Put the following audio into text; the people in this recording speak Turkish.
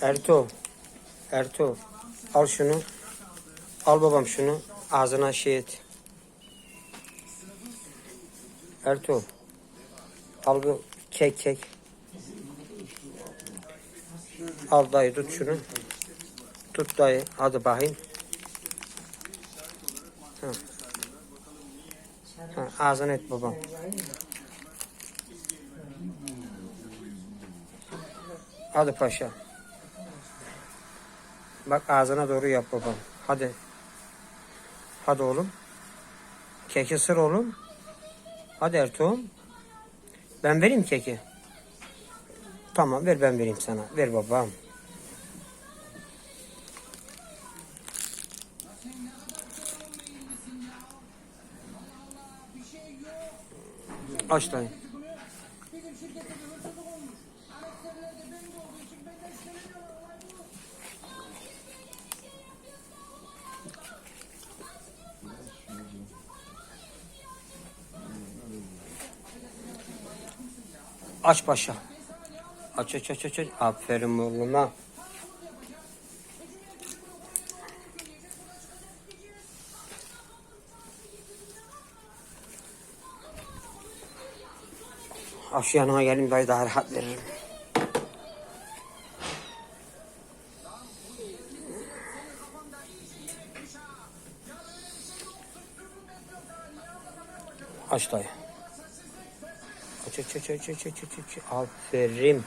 Erto. Erto. Al şunu. Al babam şunu. Ağzına şey et. Erto. Al bu kek kek. Al dayı tut şunu. Tut dayı. Hadi bakayım. Ha. Ha, ağzına et babam. Hadi paşa. Bak ağzına doğru yap babam. Hadi. Hadi oğlum. Keki sır oğlum. Hadi Ertuğrul. Ben vereyim keki. Tamam ver ben vereyim sana. Ver babam. Aç dayı. Aç paşa. Aç aç aç aç. aç. Aferin oğluma. Aç yanına gelin dayı daha rahat veririm. Aç dayı. Aç aç aç aç aç aç aç. Aferin.